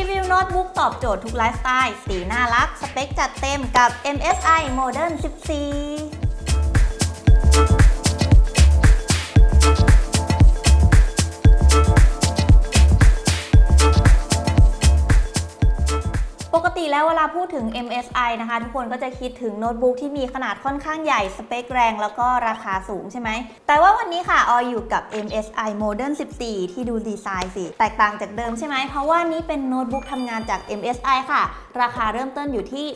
รีวิวโน้ตบุ๊กตอบโจทย์ทุกไลฟ์สไตล์ สีน่ารัก สเปคจัดเต็มกับ MSI Modern 14 ปกติแล้วเวลาพูดถึง MSI นะคะ ทุกคนก็จะคิดถึงโน้ตบุ๊กที่มีขนาดค่อนข้างใหญ่ สเปคแรง แล้วก็ราคาสูงใช่ไหม แต่ว่าวันนี้ค่ะออยอยู่กับ MSI Modern 14 ที่ดูดีไซน์สิ แตกต่างจากเดิมใช่ไหม เพราะว่านี้เป็นโน้ตบุ๊กทำงานจาก MSI ค่ะ ราคาเริ่มต้นอยู่ที่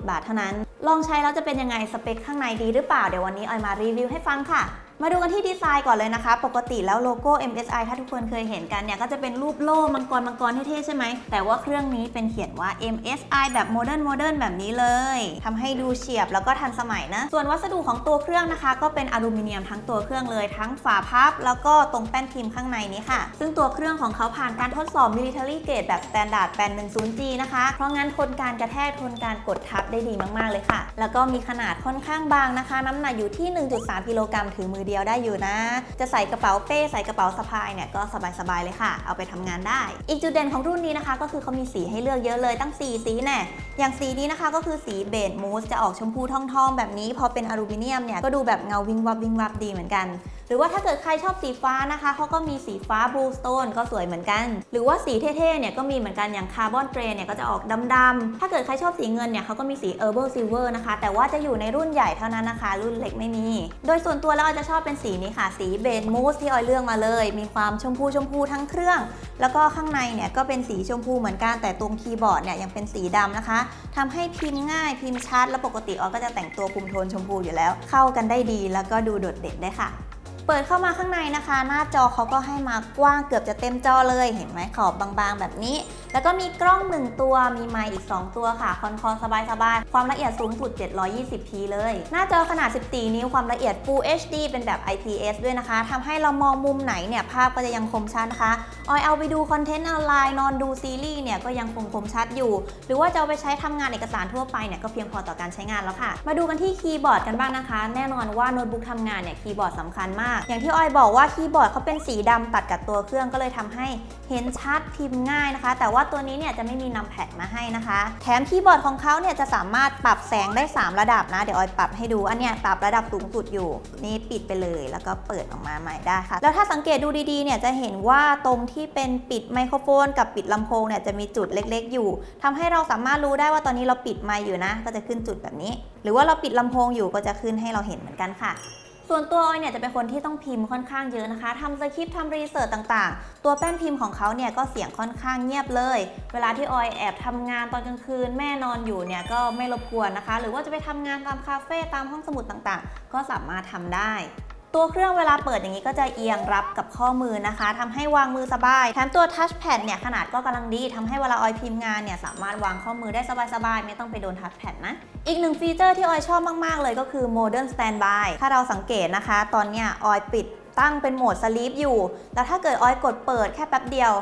24,990 บาทเท่านั้น ลองใช้แล้วจะเป็นยังไงสเปคข้างในดีหรือเปล่าเดี๋ยววันนี้ออยมารีวิวให้ฟังค่ะ มาดูกันที่ดีไซน์ก่อนเลยนะคะ ปกติแล้วโลโก้ MSI ถ้าทุกคนเคยเห็นกันเนี่ย ก็จะเป็นรูปโล่มังกรมังกรเท่ๆใช่ไหม แต่ว่าเครื่องนี้เป็นเขียนว่า MSI แบบโมเดิร์นโมเดิร์นแบบนี้เลยทำให้ดูเฉียบแล้วก็ทันสมัยนะ ส่วนวัสดุของตัวเครื่องนะคะ ก็เป็นอลูมิเนียมทั้งตัวเครื่องเลยทั้งฝาพับ แล้วก็ตรงแป้นพิมพ์ข้างในนี้ค่ะ ซึ่งตัวเครื่องของเขาผ่านการทดสอบ military grade แบบ standard 810G นะคะ เพราะงั้นทนการกระแทกทนการกดทับได้ดีมากๆเลยค่ะ แล้วก็มีขนาดค่อนข้างบางนะคะ น้ำหนักอยู่ที่ 1.3กิโลกรัมถือมือเดียวได้อยู่นะ จะใส่กระเป๋าเป้ใส่กระเป๋าสะพายเนี่ยก็สบายๆเลยค่ะ เอาไปทำงานได้ อีกจุดเด่นของรุ่นนี้นะคะ ก็คือเขามีสีให้เลือกเยอะเลยตั้ง 4 สีแน่อย่างสีนี้นะคะก็คือสีเบจมูสจะออกชมพูทองๆ แบบนี้พอเป็นอลูมิเนียมเนี่ยก็ดูแบบเงาวิงวับวิงวับดีเหมือนกัน หรือว่าถ้าเกิดใครชอบสีฟ้านะคะเขาก็มีสีฟ้าบลูสโตนก็สวยเหมือนกัน หรือว่าสีเท่ๆเนี่ยก็มีเหมือนกันอย่างคาร์บอนเทรนเนี่ยก็จะออกดำๆถ้าเกิดใครชอบสีเงินเนี่ยเขาก็มีสี Herbal Silver นะคะ แต่ว่าจะอยู่ในรุ่นใหญ่เท่านั้นนะคะ รุ่นเล็กไม่มี โดยส่วนตัวแล้วออยจะชอบเป็นสีนี้ค่ะ สีเบจมูสที่ออยเลือกมาเลย มีความชมพูชมพูทั้งเครื่อง แล้วก็ข้างในเนี่ยก็เป็นสีชมพูเหมือนกันแต่ตรงคีย์บอร์ดเนี่ยยังเป็นสีดำนะคะทำให้พิมพ์ง่ายพิมพ์ชัด แล้วปกติออยก็จะแต่งตัวคุมโทนชมพูอยู่แล้ว เข้ากันได้ดีแล้วก็ดูโดดเด่นได้ค่ะ เปิดเข้ามาข้างในนะคะ หน้าจอเขาก็ให้มากว้างเกือบจะเต็มจอเลยเห็นไหมขอบบางๆ แบบนี้ แล้วก็มีกล้อง 1 ตัวมีไมค์อีก 2 ตัวค่ะ คอนคอสบายๆ ความละเอียดสูงสุด 720p เลย หน้าจอขนาด 14 นิ้วความละเอียด Full HD เป็นแบบ IPS ด้วยนะคะทำให้เรามองมุมไหนเนี่ยภาพก็จะยังคมชัดนะคะออยเอาไปดูคอนเทนต์ออนไลน์นอนดูซีรีส์เนี่ยก็ยังคงคมชัดอยู่ หรือว่าจะเอาไปใช้ทำงานเอกสารทั่วไปเนี่ยก็เพียงพอต่อการใช้งานแล้วค่ะ มาดูกันที่คีย์บอร์ดกันบ้างนะคะ แน่นอนว่าโน้ตบุ๊กทำงานเนี่ยคีย์บอร์ดสำคัญมากอย่างที่ออยบอกว่าคีย์บอร์ดเขาเป็นสีดำตัดกับตัวเครื่องก็เลยทำให้เห็นชัดพิมพ์ง่ายนะคะ แต่ว่าตัวนี้เนี่ยจะไม่มีนำแพดมาให้นะคะ แถมคีย์บอร์ดของเขาเนี่ยจะสามารถปรับแสงได้ 3 ระดับนะ เดี๋ยวออยปรับให้ดู อันเนี้ยปรับระดับสูงสุดอยู่ นี่ปิดไปเลยแล้วก็เปิดออกมาใหม่ได้ค่ะ แล้วถ้าสังเกตดูดีๆเนี่ยจะเห็นว่าตรงที่เป็นปิดไมโครโฟน กับปิดลำโพงเนี่ยจะมีจุดเล็กๆ อยู่ทำให้เราสามารถรู้ได้ว่าตอนนี้เราปิดไมค์อยู่นะ ก็จะขึ้นจุดแบบนี้ หรือว่าเราปิดลำโพงอยู่ก็จะขึ้นให้เราเห็นเหมือนกันค่ะ ส่วนตัวออยเนี่ยจะเป็นคนที่ต้องพิมพ์ค่อนข้างเยอะนะคะทำสคริปต์ทำรีเสิร์ชต่างๆ ตัวแป้นพิมพ์ของเขาเนี่ยก็เสียงค่อนข้างเงียบเลย เวลาที่ออยแอบทำงานตอนกลางคืนแม่นอนอยู่เนี่ยก็ไม่รบกวนนะคะ หรือว่าจะไปทำงานตามคาเฟ่ตามห้องสมุดต่างๆ ก็สามารถทำได้ ตัวเครื่องเวลาเปิดอย่างนี้ก็จะเอียงรับกับข้อมือนะคะทำให้วางมือสบาย แถมตัวทัชแพดเนี่ยขนาดก็กำลังดี ทำให้เวลาออยพิมพ์งานเนี่ยสามารถวางข้อมือได้สบายๆ ไม่ต้องไปโดนทัชแพดนะ อีกหนึ่งฟีเจอร์ที่ออยชอบมากๆเลยก็คือ Modern Standby ถ้าเราสังเกตนะคะ ตอนเนี้ยออยปิดตั้งเป็นโหมดสลีปอยู่ แล้วถ้าเกิดออยกดเปิดแค่แป๊บเดียว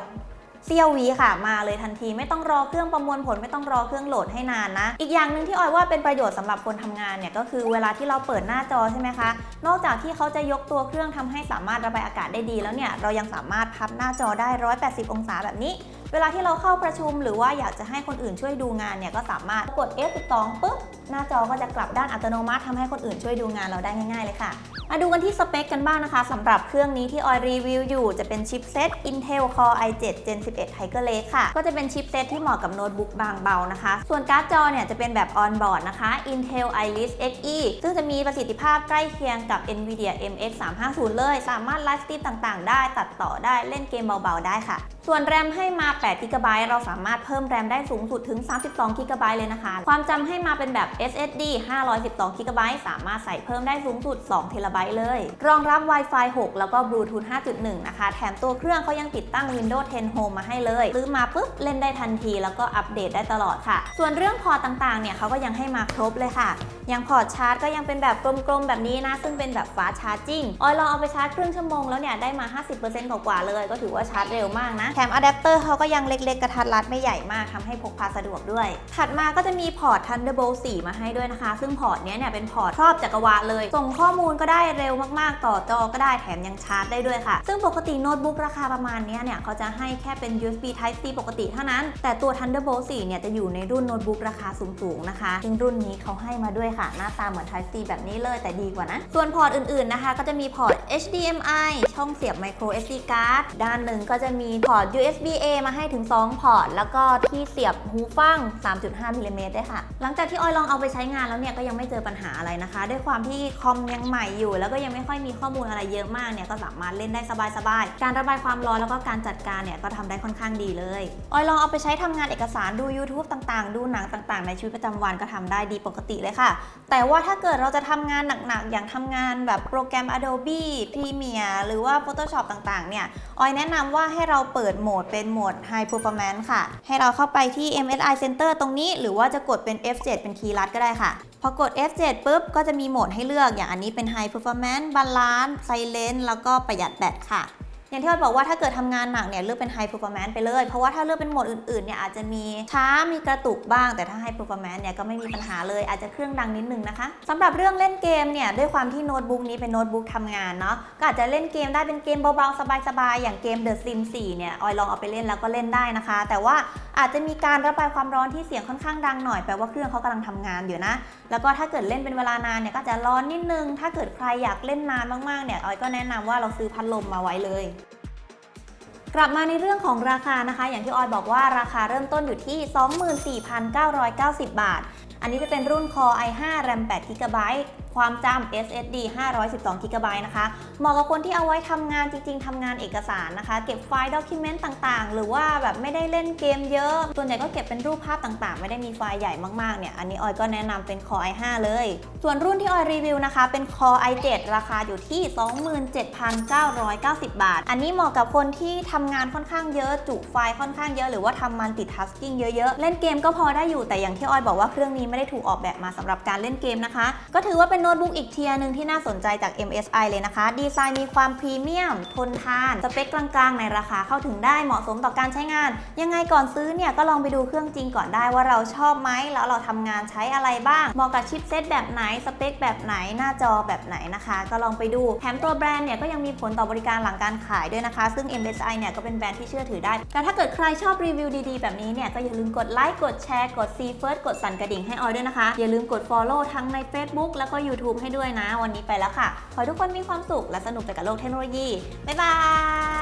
เซียววีค่ะ มาเลยทันทีไม่ต้องรอเครื่องประมวลผลไม่ต้องรอเครื่องโหลดให้นานนะ อีกอย่างหนึ่งที่ออยว่าเป็นประโยชน์สำหรับคนทำงานเนี่ยก็คือเวลาที่เราเปิดหน้าจอใช่ไหมคะ นอกจากที่เขาจะยกตัวเครื่องทำให้สามารถระบายอากาศได้ดีแล้วเนี่ยเรายังสามารถพับหน้าจอได้ 180 องศาแบบนี้เวลาที่เราเข้าประชุมหรือว่าอยากจะให้คนอื่นช่วยดูงานเนี่ยก็สามารถกด F12 ปุ๊บหน้าจอก็จะกลับด้านอัตโนมัติทำให้คนอื่นช่วยดูงานเราได้ง่าย ๆ เลยค่ะ มาดูกันที่สเปคกันบ้างนะคะสำหรับเครื่องนี้ที่ออยรีวิวอยู่จะเป็นชิปเซต Intel Core i7 Gen 11 Tiger Lake ค่ะ ก็จะเป็นชิปเซตที่เหมาะกับโน้ตบุ๊กบางเบานะคะ ส่วนการ์ดจอเนี่ยจะเป็นแบบ on board นะคะ Intel Iris Xe ซึ่งจะมีประสิทธิภาพใกล้เคียงกับ Nvidia MX 350เลย สามารถไลฟ์สตรีมต่างๆ ได้ตัดต่อได้เล่นเกมเบาๆ ได้ค่ะ ส่วนแรมให้มา8 g b เราสามารถเพิ่มแรมได้สูงสุดถึง 32 g b เลยนะคะ ความจำให้มาเป็นแบบ SSD 512 g b สามารถใส่เพิ่มได้สูงสุด2 t b เลย รองรับ Wi-Fi 6 แล้วก็ Bluetooth 5.1 นะคะ แถมตัวเครื่องเขายังติดตั้ง Windows 10 Home มาให้เลย ซื้อมาปุ๊บเล่นได้ทันที แล้วก็อัปเดตได้ตลอดค่ะ ส่วนเรื่องพอต่างๆ เนี่ยเขาก็ยังให้มาครบเลยค่ะ อย่างพอร์ตชาร์จก็ยังเป็นแบบกลมๆแบบนี้นะ ซึ่งเป็นแบบฟ้าชาร์จิ่งออยลองเอาไปชาร์จครึ่งชั่วโมงแล้วเนี่ยได้มา 50%กว่าๆเลย ก็ถือว่าชาร์จเร็วมากนะ แถมอะแดปเตอร์เขาก็ยังเล็กๆ กระทัดรัดไม่ใหญ่มากทำให้พกพาสะดวกด้วย ถัดมาก็จะมีพอร์ต Thunderbolt 4 มาให้ด้วยนะคะ ซึ่งพอร์ตเนี้ยเนี่ยเป็นพอร์ตครอบจักรวาลเลย ส่งข้อมูลก็ได้เร็วมากๆ ต่อจอก็ได้แถมยังชาร์จได้ด้วยค่ะ ซึ่งปกติโน้ตบุ๊กราคาประมาณเนี้ยเนี่ยเขาจะให้แค่เป็น USB Type C ปกติเท่านั้น แต่ตัว Thunderbolt 4 เนี่ยจะอยู่ในรุ่นโน้ตบุ๊กราคาสูงๆนะคะซึ่งรุ่นนี้เขาให้มาด้วยค่ะหน้าตาเหมือน Type C แบบนี้เลยแต่ดีกว่านะ ส่วนพอร์ตอื่นๆนะคะ ก็จะมีพอร์ต HDMI ช่องเสียบ micro SD card ด้านหนึ่งก็จะมีพอร์ต USB A มาให้ถึง 2 พอร์ต แล้วก็ที่เสียบหูฟัง 3.5มิลลิเมตรด้วยค่ะ หลังจากที่ออยลองเอาไปใช้งานแล้วเนี่ยก็ยังไม่เจอปัญหาอะไรนะคะ ด้วยความที่คอมยังใหม่อยู่ แล้วก็ยังไม่ค่อยมีข้อมูลอะไรเยอะมากเนี่ยก็สามารถเล่นได้สบายๆ การระบายความร้อนแล้วก็การจัดการเนี่ยก็ทำได้ค่อนข้างดีเลยออยลองเอาไปใช้ทำงานเอกสารดู YouTube ต่างๆ ดูหนังต่างๆ ในชีวิตประจำวันก็ทำได้ดีปกติเลยค่ะแต่ว่าถ้าเกิดเราจะทำงานหนักๆ อย่างทำงานแบบโปรแกรม Adobe Premiere หรือว่า Photoshop ต่างๆ เนี่ยออยแนะนำว่าให้เราเปิดโหมดเป็นโหมด High Performance ค่ะ ให้เราเข้าไปที่ MSI Center ตรงนี้ หรือว่าจะกดเป็น F7 เป็นคีย์ลัดก็ได้ค่ะ พอกด F7 ปุ๊บ ก็จะมีโหมดให้เลือกอย่างอันนี้เป็น High Performance Balance Silent แล้วก็ประหยัดแบตค่ะ อย่างที่ออยบอกว่าถ้าเกิดทำงานหนักเนี่ยเลือกเป็น High Performance ไปเลย เพราะว่าถ้าเลือกเป็นโหมดอื่นๆเนี่ยอาจจะมีช้ามีกระตุกบ้าง แต่ถ้า High Performance เนี่ยก็ไม่มีปัญหาเลยอาจจะเครื่องดังนิดนึงนะคะสำหรับเรื่องเล่นเกมเนี่ยด้วยความที่โน้ตบุ๊กนี้เป็นโน้ตบุ๊กทำงานเนาะก็อาจจะเล่นเกมได้เป็นเกมเบาๆสบายๆอย่างเกม The Sim 4เนี่ยออยลองเอาไปเล่นแล้วก็เล่นได้นะคะ แต่ว่าอาจจะมีการระบายความร้อนที่เสียงค่อนข้างดังหน่อยแปลว่าเครื่องเขากำลังทำงานอยู่นะ แล้วก็ถ้าเกิดเล่นเป็นเวลานานเนี่ยก็จะร้อนนิดนึง ถ้าเกิดใครอยากเล่นนานมากๆเนี่ยออยก็แนะนำว่าเราซื้อพัดลมมาไว้เลย กลับมาในเรื่องของราคานะคะ อย่างที่ออยบอกว่าราคาเริ่มต้นอยู่ที่ 24,990 บาท อันนี้จะเป็นรุ่น Core i5 RAM 8 GB ความจำ SSD 512 GB นะคะ เหมาะกับคนที่เอาไว้ทำงานจริง ๆทำงานเอกสารนะคะ เก็บไฟล์ด็อกิเมนต์ต่างๆ หรือว่าแบบไม่ได้เล่นเกมเยอะ ส่วนใหญ่ก็เก็บเป็นรูปภาพต่างๆ ไม่ได้มีไฟล์ใหญ่มากๆ เนี่ย อันนี้ออยก็แนะนำเป็น Core i5 เลย ส่วนรุ่นที่ออยรีวิวนะคะ เป็น Core i7 ราคาอยู่ที่ 27,990 บาท อันนี้เหมาะกับคนที่ทำงานค่อนข้างเยอะ จุไฟล์ค่อนข้างเยอะหรือว่าทำมันติดทัสกิ้งเยอะๆ เล่นเกมก็พอได้อยู่ แต่อย่างที่ออยบอกว่าเครื่องนี้ไม่ได้ถูกออกแบบมาสำหรับการเล่นเกมนะคะ ก็ถือว่าเป็นโน้ตบุ๊กอีกเทียร์หนึ่งที่น่าสนใจจาก MSI เลยนะคะ ดีไซน์มีความพรีเมียม ทนทาน สเปคกลางๆ ในราคาเข้าถึงได้เหมาะสมต่อการใช้งาน ยังไงก่อนซื้อเนี่ยก็ลองไปดูเครื่องจริงก่อนได้ว่าเราชอบไหมแล้วเราทำงานใช้อะไรบ้าง เหมาะกับชิปเซตแบบไหน สเปคแบบไหน หน้าจอแบบไหนนะคะ ก็ลองไปดู แถมตัวแบรนด์เนี่ยก็ยังมีผลต่อบริการหลังการขายด้วยนะคะ ซึ่ง MSI เนี่ยก็เป็นแบรนด์ที่เชื่อถือได้ แต่ถ้าเกิดใครชอบรีวิวดีๆ แบบนี้เนี่ยก็อย่าลืมกดไลค์ กดแชร์ กด See First กดสั่นกระดิ่งให้ออยด้วยนะคะ อย่าลืมกด Follow ทั้งใน Facebook แล้วก็ YouTube ให้ด้วยนะ วันนี้ไปแล้วค่ะ ขอให้ทุกคนมีความสุขและสนุกไปกับโลกเทคโนโลยี บ๊ายบาย